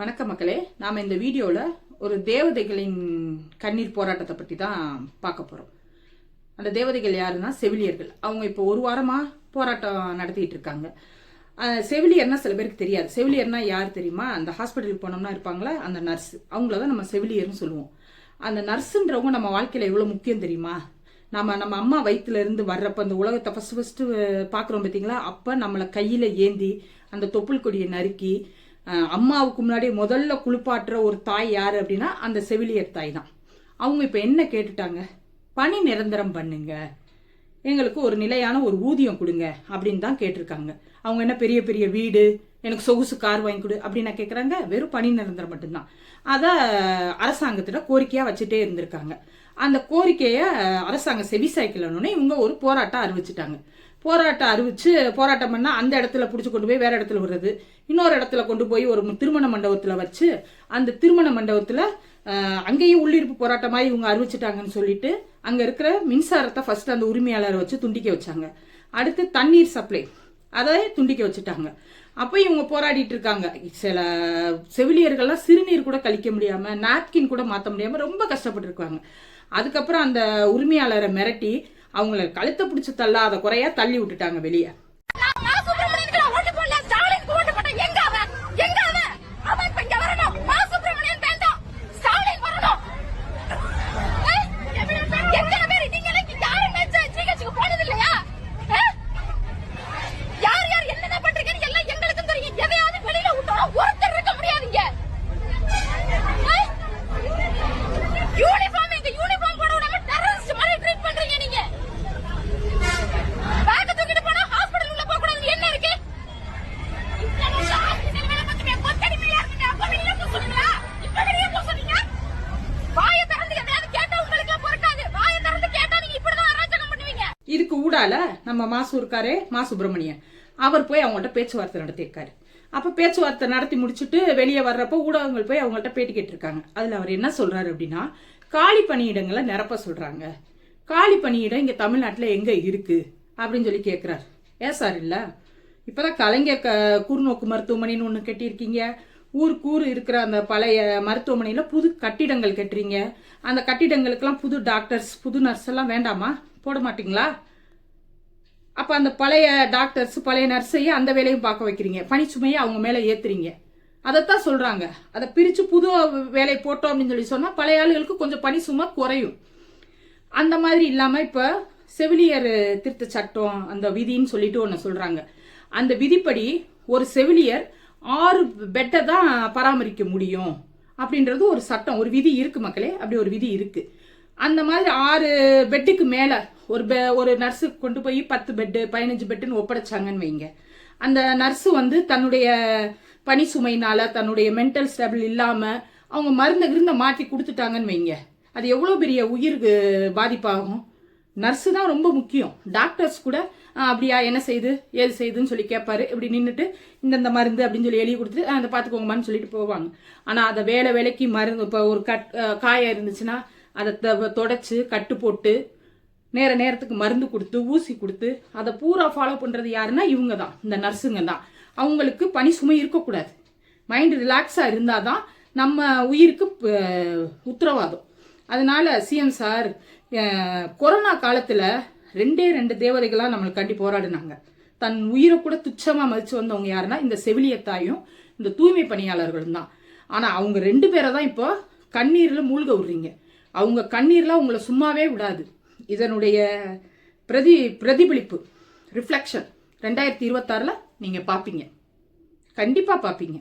வணக்க மக்களே. நாம் இந்த வீடியோவில் ஒரு தேவதைகளின் கண்ணீர் போராட்டத்தை பற்றி தான் பார்க்க போகிறோம் அந்த தேவதைகள் யாருன்னா செவிலியர்கள். அவங்க இப்போ ஒரு வாரமாக போராட்டம் நடத்திட்டு இருக்காங்க. செவிலியர்னால் சில பேருக்கு தெரியாது. செவிலியர்னால் யார் தெரியுமா? அந்த ஹாஸ்பிட்டலுக்கு போனோம்னா இருப்பாங்களே? அந்த நர்ஸ் அவங்கள தான் நம்ம செவிலியர்னு சொல்லுவோம். அந்த நர்ஸுன்றவங்க நம்ம வாழ்க்கையில் எவ்வளோ முக்கியம் தெரியுமா? நம்ம நம்ம அம்மா வயிற்றுலேருந்து வர்றப்போ வர்றப்ப அந்த உலகத்தை ஃபஸ்ட்டு ஃபஸ்ட்டு பார்க்குறோம் பார்த்தீங்களா? அப்போ நம்மளை கையில் ஏந்தி அந்த தொப்புள் கொடியை நறுக்கி அம்மாவுக்கு முன்னாடி முதல்ல குளிப்பாட்டுற ஒரு தாய் யார் அப்படின்னா அந்த செவிலியர் தாய் தான். அவங்க இப்போ என்ன கேட்டுட்டாங்க? பணி நிரந்தரம் பண்ணுங்க. எங்களுக்கு ஒரு நிலையான ஒரு ஊதியம் கொடுங்க அப்படின்னு தான் கேட்டிருக்காங்க. அவங்க என்ன பெரிய பெரிய வீடு எனக்கு சொகுசு கார் வாங்கி கொடு அப்படின்னு கேட்குறாங்க வெறும் பணி நிரந்தரம் மட்டும்தான். அதை அரசாங்கத்திட்ட கோரிக்கையாக வச்சுட்டே இருந்திருக்காங்க. அந்த கோரிக்கையை அரசாங்கம் செவி சாய்க்கலன்னு இவங்க ஒரு போராட்டம் அறிவிச்சிட்டாங்க. போராட்டம் அறிவித்து போராட்டம் பண்ணால் அந்த இடத்துல பிடிச்சி கொண்டு போய் வேறு இடத்துல விடுறது. இன்னொரு இடத்துல கொண்டு போய் ஒரு திருமண மண்டபத்தில் வச்சு அந்த திருமண மண்டபத்தில் அங்கேயும் உள்ளிருப்பு போராட்டமாக இவங்க அறிவிச்சிட்டாங்கன்னு சொல்லிட்டு அங்கே இருக்கிற மின்சாரத்தை ஃபஸ்ட்டு அந்த உரிமையாளரை வச்சு துண்டிக்க வச்சாங்க. அடுத்து தண்ணீர் சப்ளை அதை துண்டிக்க வச்சுட்டாங்க. அப்போ இவங்க போராடிட்டு இருக்காங்க. சில செவிலியர்கள்லாம் சிறுநீர் கூட கழிக்க முடியாமல் நாப்கின் கூட மாற்ற முடியாமல் ரொம்ப கஷ்டப்பட்டுருக்காங்க. அதுக்கப்புறம் அந்த உரிமையாளரை மிரட்டி அவங்கள கழுத்தை பிடிச்சி தள்ளாத குறையா தள்ளி விட்டுட்டாங்க வெளியே. இதுக்கு ஊடால நம்ம மாசு இருக்காரே மா சுப்பிரமணியன். அவர் போய் அவங்கள்ட்ட பேச்சுவார்த்தை நடத்தியிருக்காரு. அப்போ பேச்சுவார்த்தை நடத்தி முடிச்சுட்டு வெளியே வர்றப்ப ஊடகங்கள் போய் அவங்கள்ட்ட பேட்டி கேட்டிருக்காங்க. அதில் அவர் என்ன சொல்கிறாரு அப்படின்னா காலி பணியிடங்களை நிரப்ப சொல்கிறாங்க காலி பணியிடம் இங்கே தமிழ்நாட்டில் எங்கே இருக்குது அப்படின்னு சொல்லி கேட்குறாரு ஏன் சார் இல்லை? இப்போ தான் கலைஞர் க குறுநோக்கு மருத்துவமனைன்னு ஒன்று கட்டியிருக்கீங்க. ஊருக்கு ஊர் இருக்கிற அந்த பழைய மருத்துவமனையில் புது கட்டிடங்கள் கட்டுறீங்க. அந்த கட்டிடங்களுக்கெல்லாம் புது டாக்டர்ஸ் புது நர்ஸ் எல்லாம் வேண்டாமா? போட மாட்டிங்களா? அப்போ அந்த பழைய டாக்டர்ஸ் பழைய நர்ஸையே அந்த வேலையும் பார்க்க வைக்கிறீங்க. பனிச்சுமையை அவங்க மேலே ஏற்றுறீங்க அதைத்தான் சொல்கிறாங்க அதை பிரித்து புது வேலை போட்டோம் அப்படின்னு சொல்லி சொன்னால் பழைய ஆளுகளுக்கு கொஞ்சம் பணி சுமை குறையும். அந்த மாதிரி இல்லாமல் இப்போ செவிலியர் திருத்த சட்டம் அந்த விதின்னு சொல்லிட்டு ஒன்று சொல்கிறாங்க அந்த விதிப்படி ஒரு செவிலியர் ஆறு பெட்டை தான் பராமரிக்க முடியும் அப்படின்றது ஒரு சட்டம் ஒரு விதி இருக்குது மக்களே அப்படி ஒரு விதி இருக்குது அந்த மாதிரி ஆறு பெட்டுக்கு மேலே ஒரு பெ ஒரு நர்ஸுக்கு கொண்டு போய் பத்து பெட்டு பதினஞ்சு பெட்டுன்னு ஒப்படைச்சாங்கன்னு வைங்க. அந்த நர்ஸு வந்து தன்னுடைய பணி சுமையினால் தன்னுடைய மென்டல் ஸ்டேபிள் இல்லாமல் அவங்க மருந்து கிருந்த மாற்றி கொடுத்துட்டாங்கன்னு வைங்க. அது எவ்வளோ பெரிய உயிருக்கு பாதிப்பாகும்? நர்ஸு தான் ரொம்ப முக்கியம். டாக்டர்ஸ் கூட அப்படியா என்ன செய்யுது ஏது செய்யுதுன்னு சொல்லி கேட்பாரு இப்படி நின்றுட்டு இந்தந்த மருந்து அப்படின்னு சொல்லி எழுதி கொடுத்துட்டு அதை பார்த்துக்கோங்கம்மான்னு சொல்லிட்டு போவாங்க. ஆனால் அதை வேலை வேலைக்கு மருந்து இப்போ ஒரு கட் காயாக காயம் இருந்துச்சுன்னா அதை தொடச்சி கட்டு போட்டு நேர நேரத்துக்கு மருந்து கொடுத்து ஊசி கொடுத்து அதை பூரா ஃபாலோ பண்ணுறது யாருன்னா இவங்க தான். இந்த நர்ஸுங்க தான். அவங்களுக்கு பணி சுமை இருக்கக்கூடாது. மைண்ட் ரிலாக்ஸாக இருந்தால் தான் நம்ம உயிருக்கு உத்தரவாதம். அதனால சிஎம் சார் கொரோனா காலத்தில் ரெண்டே ரெண்டு தேவதைகளாக நம்மளுக்காண்டி போராடினாங்க. தன் உயிரை கூட துச்சமாக மதித்து வந்தவங்க யாருன்னா இந்த செவிலியத்தாயும் இந்த தூய்மை பணியாளர்களும் தான். ஆனால் அவங்க ரெண்டு பேரை தான் இப்போ கண்ணீரில் மூழ்க விடுறீங்க. அவங்க கண்ணீர்லாம் உங்களை சும்மாவே விடாது. இதனுடைய பிரதி பிரதிபலிப்பு ரிஃப்ளெக்ஷன் ரெண்டாயிரத்தி இருபத்தாறில் நீங்கள் பார்ப்பீங்க. கண்டிப்பாக பார்ப்பீங்க.